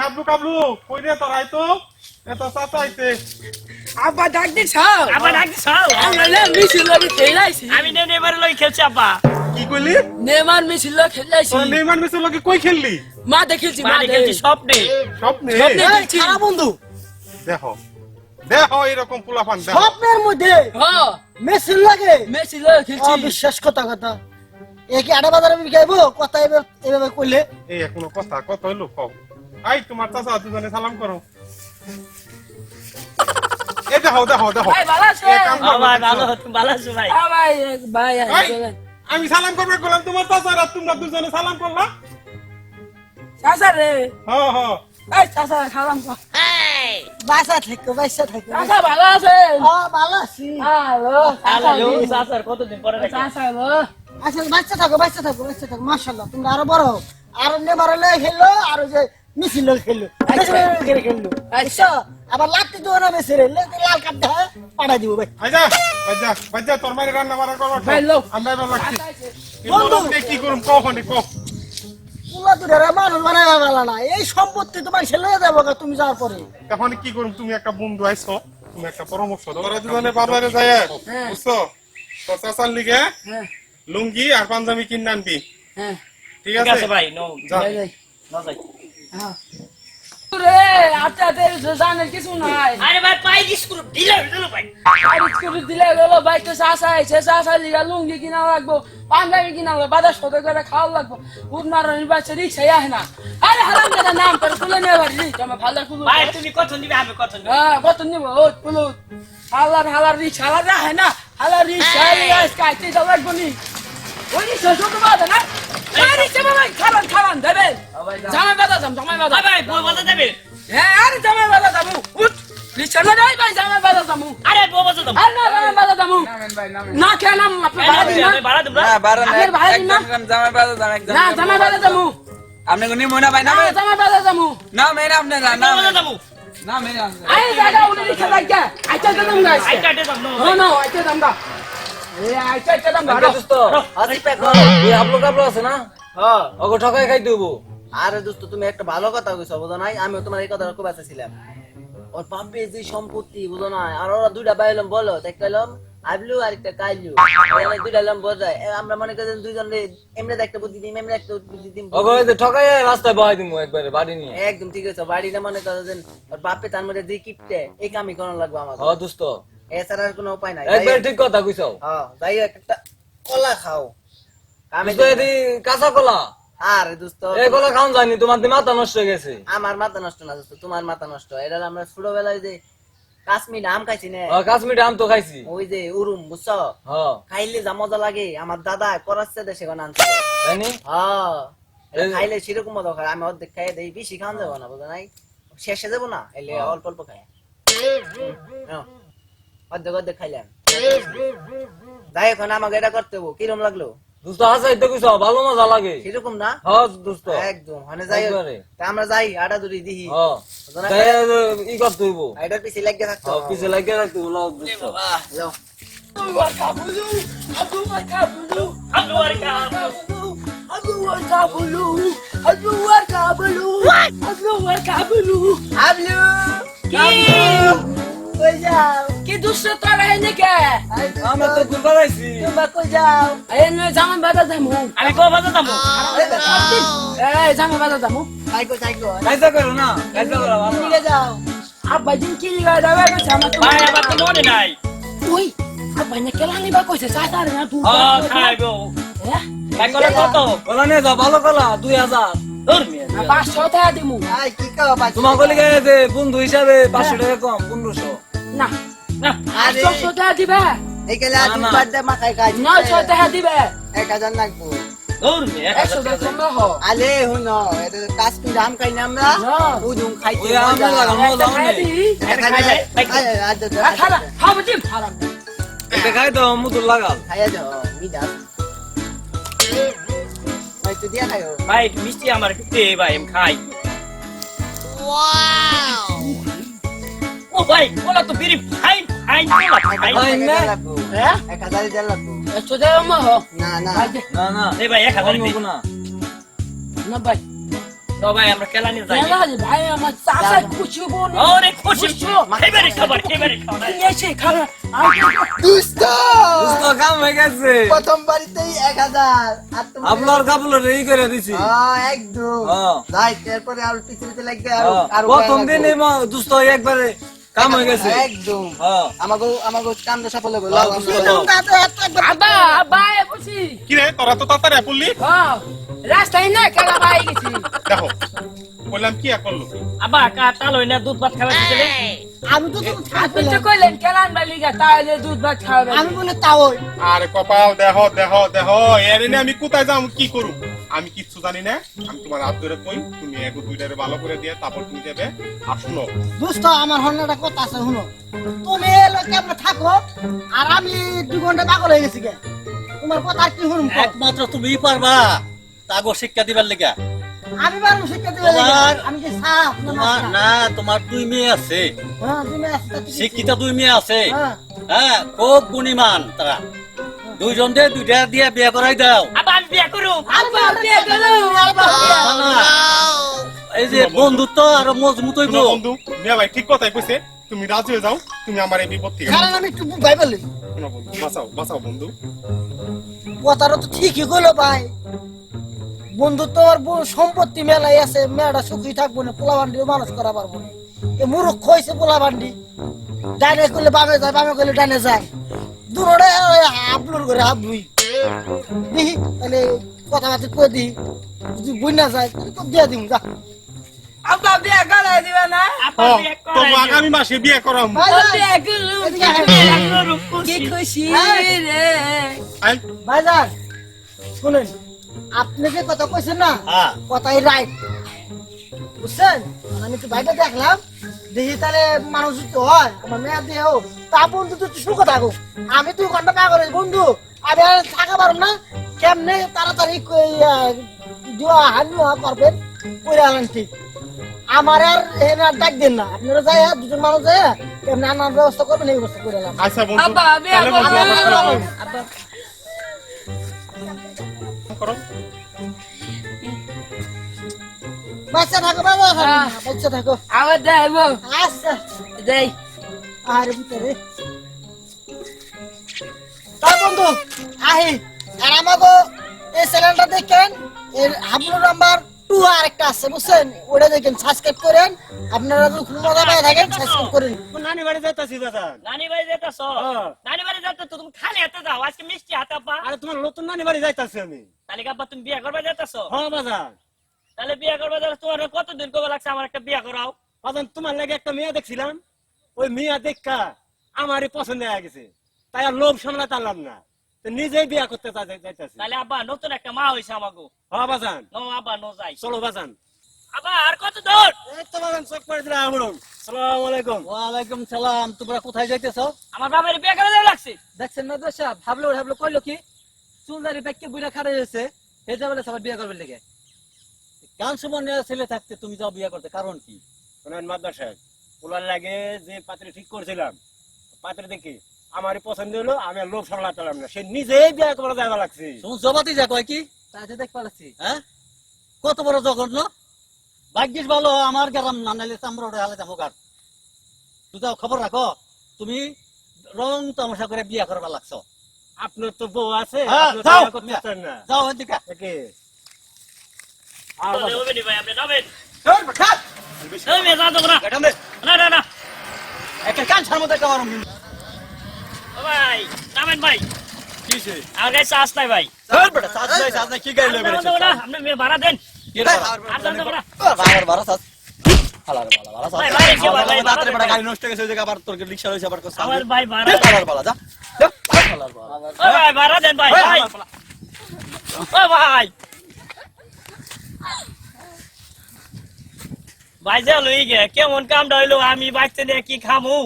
হাবলু কাবলু কই রে তোর তো? এত চাচা আব্বা ডাক দি ছাও। আবার ডাকতে চাও আমরা না মিছিল লগে খেলাইছি। আমি নে নেবার লই খেলছি আব্বা। কি কইলি? নেমার মিছিল লগে খেলাইছি। মিসের কই খেললি? মা দেখেছি মা দেখেছি স্বপ্নে। স্বপ্নে? স্বপ্নে বন্ধু। দেখো দেখো এরকম পোলাপান স্বপ্নের মধ্যে হ্যাঁ। লাগে? মিছিল লগে খেলছি। অবিশ্বাস কথা কথা। এ আড়া বাজারে বিকাইবো কথা এভাবে এভাবে কইলে এই এখনও কথা কত হইল কও। আই তোমার চাচা দুজনে সালাম করো। এই দেখো দেখো দেখো ভাই ভালো আছে? এ কাম করো, আমার দেখছ? ভালো তুমি ভালো আছো ভাই। ভাই ভাই আমি সালাম করবে বললাম তোমার চাচা আর তোমরা দুজনে সালাম করলা? চাচা রে। হ্যাঁ হ্যাঁ। এই চাচা খালাম কর। বাসা থাকো বাসা থাকো। চাচা ভালো আছে ও ভালো আছি। Hello hello. চাচার কতদিন পরে দেখা চাচা হলো আচ্ছা বাচ্চা থাকো বাচ্চা থাকো বাচ্চা থাকো মাশাআল্লাহ তোমরা আরও বড় হও। আরও নেবারে লয়ে খেললো আর ওই যে মিছিল খেললো। আচ্ছা। খেললো? আচ্ছা আবার লাত্তি তো না বেশি রে লাল কাট দেয় পাঠাই দিব ভাই। আইজা বাজা বাজা তোর মারি রান্না বাড়া করো ভাই, লোক। আমরা লাগছি বন্ধু। বন্ধু কি করুম? কখনই কো পুলা দুটারে মানুষ বানাই ভালো না। এই সম্পত্তি তোমার ছেলে যাব তুমি যাওয়ার পরে। এখন কি করুম তুমি একটা বন্ধু আইছো তুমি একটা পরামর্শ দাও। তোরা দুজনে বাজারে যায় হ্যাঁ। বুঝছ? তোর চাচার লিগে হ্যাঁ। লুঙ্গি আর পাঞ্জাবি কিনে আনবি। হ্যাঁ। ঠিক আছে? ভাই নো। যাই যাই। না যাই। রে বাজার সদে করে খাওয়া লাগবো উঠ মারানির বাচ্চা রিক্সাই আহে না। আরে হারাম দাদা নাম করে তুলে নিয়ে পারি আমার ভালো কুলু তুমি কত নিবে? আমি কত হ্যাঁ কত নিব? কুলু হালার হালার রিক্সা হালার রাহে না? হালার রিক্সা কাইতে যাও লাগবো নি। ওই রিক্সা ছোট বাদা না? রিক্সা বাবা খালান খালান দেবে জামাই বাদা যাম জামাই বাদা ভাই বই বাজা দেবে? হ্যাঁ আরে জামাই বাদা উঠ রিক্সা না ভাই জামাই বাদা যামু আরে বই বাজা দাও আর না জামাই বাদা যামু না খেলাম আপনার ভাড়া দিন না। ভাড়া দেব না। না না একদম জামাই বাজার দাম একদম না জামাই বাদা যামু আপনি কোনি মনে ভাই না না জামাই বাদা যামু না মেয়ে আপনি না না বাজা দেব না মেয়ে আরে জায়গা উনি রিক্সা যাইকা আইতা দাম গাইস আইটা দে দাও নো। নো নো আইতা দাম দাম আরে না। আরে। দোস্ত তুমি একটা ভালো কথা কইছো বুঝো নাই? আমি তোমার এই কথা খুব আছেছিলাম ওর বাপে যে সম্পত্তি বুঝো না আর ওরা দুইটা বাইলাম বলো? তাই কইলাম আবলু আর একটা কাইলু। দুইটা লাম বোঝায় এ, আমরা মনে করেন দুইজন এমনি একটা বুদ্ধি দিম এমনি একটা বুদ্ধি দিম ঠকাই রাস্তায় বহাই দিমু একবারে বাড়ি নিয়ে। একদম ঠিক আছে বাড়িটা মনে করেন ওর বাপে তার মধ্যে কিপটে এই কামই করানো লাগবে আমার দোস্ত। এছাড়া আর কোনো উপায় নাই। একবার ঠিক কথা কইছাও। হ্যাঁ যাই একটা কলা খাও। আমি দোস্ত এদি কাঁচা কলা? আরে দোস্ত এই কলা খাওন জানি তোমার মাথা নষ্ট হয়ে গেছে। আমার মাথা নষ্ট না দোস্ত তোমার মাথা নষ্ট। এটা আমরা ছোটবেলায় যে কাশ্মীর আম খাইছি না। হ, কাশ্মীরি আম তো খাইছি। ওই যে উরুম বুঝছ? খাইলে যা মজা লাগে। আমার দাদা করাচ্ছে দেশে কোন আনছে হ্যাঁ খাইলে সেরকম মজা খায় আমি অর্ধেক খাই দেই বেশি খাওয়া যাব না বুঝো নাই? শেষে যাব না এলে অল্প অল্প খাই অর্ধেক অর্ধেক খাইলাম। যাই এখন আমাকে এটা করতে হব। কিরম লাগল? দোস্ত হাসাই তো কইছাও ভালো মজা লাগে। সেরকম না? হ দোস্ত। একদম মানে যাই তা আমরা যাই আটা দূরি দিহি। হ ই করতে হইব। এটার পিছিয়ে লাগিয়ে থাকতো হ পিছে লাগিয়ে রাখতে হলো দোস্ত। যাও। Aduh, kabulu. Aduh, kabulu. আলু আর কা Aduh, kabulu. Aduh, kabulu. Aduh, kabulu. আবলু। কি? কই যাও। কি দুষ্ট তোর এনে কে আমরা তো দূর বাড়াইছি তোমরা কই যাও? এনে জামান বাদা দামু। আমি কো বাজা দাম? এই জামান বাদা দামু। Psycho psycho. কাইজা করো না কাইজা করো। নিয়ে যাও। আব্বা দিন কি লিগা দাবা গেছে আমার তো ভাই আবার তো মনে নাই। ওই আব্বা নে কেলা নিবা কইছে? সাতার না তুই ও খাইবো হ্যাঁ? কত কত? কলা নিয়ে যাও ভালো কলা দুই হাজার। দূর মিয়া না পাঁচশো টাকা দিমু। কি বাজ বন্ধু হিসাবে পাঁচশো টাকা কম পনেরোশো। না পাঁচশো টাকা দিবে। কাজ নয়শো টাকা দিবে। এক হাজার লাগবো। আলে হুন এটা কাশ্মীর আম খাই না আমরা। খাইতে খাব তো লাগাল খাইয়া ভাই দিয়া খাইও। ভাই মিষ্টি আমার একটু দে ভাই আমি খাই। ভাই ওলা তো বিরি ফাইন ফাইন ওলা ফাইন ফাইন না? এক হাজার দেড় লাগবো। চোদে মা না না। ভাই না না। এই ভাই এক হাজার না। না ভাই। তো ভাই আমরা খেলা নিয়ে যাই। কেলা ভাই আমার চাচা খুশি বোন ওরে খুশি খেবারে খাবার খেবারে। খাবার এসে খাবে। আমি দুষ্ট! কাম হয়ে গেছে। প্রথম বাড়িতেই এক হাজার আর তোমার আপনার কাপড় রেডি করে দিছি। হ্যাঁ, একদম। হ্যাঁ। যাই এরপরে আর পিছনে লাগবে আর প্রথম দিন দুস্থ একবারে কাম হয়ে গেছে। একদম। হ্যাঁ। আমাকে আমাকে কামটা সফল হবে হ্যাঁ, বুঝতে পারলাম। আবা এ কি রে তোরা তো তাড়াতাড়ি পড়লি হ্যাঁ রাস্তায় না কেলা ভাই গেছি। দেখো বললাম কি করল আবা কা তাল হই না দুধ ভাত খাবার দিছিলে আমি তো আপনি তো কইলেন কেলান বালি গা তাহলে দুধ ভাত খাওয়াবে আমি বলে তাও আরে কপাল দেহ দেহ দেহ এর আমি কোথায় যাম কি করু আমি কিচ্ছু জানি না। আমি তোমার হাত ধরে কই তুমি এক দুইটারে ভালো করে দিয়ে তারপর তুমি দেবে আর শুনো। দোস্ত আমার হন্যাটা কথা আছে শুনো। তুমি এলো কেমন থাকো? আর আমি দু ঘণ্টা পাগল হয়ে গেছি গে। তোমার কথা কি শুনুন একমাত্র তুমি পারবা। তাগো শিক্ষা দিবার লেগা। আমি পারব শিক্ষা দিবে তোমার- আমি কি সাপ না তোমার না তোমার দুই মেয়ে আছে। হ্যাঁ তুমি আসতে তো কি- শিক্ষিত দুই মেয়ে আছে। হ্যাঁ। হ্যাঁ খুব গুণীমান তারা। দুইজন দিয়ে দুইটা দিয়ে বিয়ে করাই দাও। বিয়া করুম আব্বা বিয়ে গেল আব্বা না, না। এই যে বন্ধুত্ব আরও মজবুত হইব বন্ধু মিয়া ভাই ঠিক কথাই কইছে তুমি রাজি হয়ে যাও তুমি আমার এই বিপদ থেকে কারণ আমি একটু ভাই বলি বাঁচাও বাঁচাও বন্ধু কথাটা তো ঠিকই কইলো ভাই বন্ধু তো আর সম্পত্তি মেলাই আছে মেয়েটা সুখী থাকব না পোলা বান্ডিও মানুষ করা পারব না এ মুরুখ হয়েছে পোলা বান্ডি ডাইনে করলে বামে যায় বামে করলে ডাইনে যায় দুটোটা হাবলুর করে হাবলুই দিহি তাহলে কথাবার্তা কয়ে দিই যদি বই না যায় তাহলে তো দিয়ে দিম যা। বিয়ে দিবে না? হ্যাঁ, আগামী মাসে বিয়ে করাম। করুম কি খুশি খুশি রে? ভাইজান শুনেন আপনি যে কথা কইছেন না হ্যাঁ। কথাই রাইট। বুঝছেন? আমি তো বাইরে দেখলাম দেখি তাহলে মানুষ হয় আমার মেয়ে দিয়ে তা বন্ধু তো সুখ থাকো আমি তুই ঘণ্টা পা করে বন্ধু। আমি আর থাকা পারব না। কেমনে তাড়াতাড়ি কই- আহ, জুয়া হানি করবেন করে আনেন ঠিক। আমার আর এখানে আর ডাক দেন না। আপনারা যাই দুজন মানুষ যাই কেমনে আনার ব্যবস্থা করবেন এই ব্যবস্থা করে আচ্ছা বন্ধু আব্বা। আব্বা করো। বাচ্চা থাকো বাবা বাচ্চা থাকো। আবার দেব আচ্ছা। দেই আর ভিতরে। বন্ধু আহি। আর আমাকে এই চ্যানেলটা দেখেন এর হাবলু নাম্বার টু আর একটা আছে বুঝছেন? ওটা দেখেন সাবস্ক্রাইব করেন। আপনারা যদি খুব মজা পেয়ে থাকেন সাবস্ক্রাইব করেন। নানি বাড়ি যাইতাছি দাদা। নানি বাড়ি নানি বাড়ি যেতে তো তুমি খালি হাতে যাও আজকে মিষ্টি হাতে আব্বা। আরে তোমার নতুন নানি বাড়ি যাইতাছি আমি। তাহলে কি আব্বা তুমি বিয়া করবা যেতেছ হ্যাঁ বাজার। তাহলে বিয়া করবা যেতে তোমার কতদিন কবে লাগছে আমার একটা বিয়া করাও? তোমার লাগে একটা মেয়ে দেখছিলাম। ওই মেয়ে দেখা আমারই পছন্দ হয়ে গেছে। তাই আর লোভ সামলাতে পারলাম না। নিজেই বিয়া করতে তাহলে আব্বা নতুন একটা মা হয়েছে আমাকে হ্যাঁ বাজান। নো আব্বা নো যাই। চলো বাজান। আব্বা আর কত দূর? এই তো বাজান চোখ করে দিলাম আমরুন সালাম আলাইকুম। সালাম। তোমরা কোথায় যাইতেছ? আমার বাবার বিয়া করে দেওয়া লাগছে। দেখছেন না ভাবলো ভাবলো কইলো কি? চুলদারি ব্যাগকে বুড়া খাড়া হয়েছে। এই যাবে সবার বিয়ে করবে লেগে। গান সুমনের ছেলে থাকতে তুমি যাও বিয়ে করতে কারণ কি? শোনেন মাদ্রাস সাহেব লাগে যে পাত্রে ঠিক করেছিলাম পাত্রে দেখি। আমারই পছন্দ হলো আমি লোভ সামলাতে পারলাম না। সে নিজেই বিয়ে করে দেওয়া লাগছে। তুমি জবাতি যা কয় কি? তাতে দেখ পালাচ্ছি হ্যাঁ? কত বড় জঘন্য? ভাগ্যিস ভালো আমার গ্রাম না নাইলে চামড়া ওটা হালে যাব কার? তুই যাও খবর রাখো তুমি রং তামাশা করে বিয়ে করবা লাগছো। আপনার তো বউ আছে যাও। যাও এদিকে তাহলে হবে নি ভাই আপনি যাবেন। এই মেয়ে যা দেবো না না না না। একটা কান ছাড় মতো একটা ভাই নামেন ভাই। আমার কাছে চাষ নাই ভাই। কি আপনি ভাড়া দেন। ভাড়া? ভাড়া দেন যে লই গে কেমন কামটা হইল? আমি বাচ্চা নিয়ে কি খামু?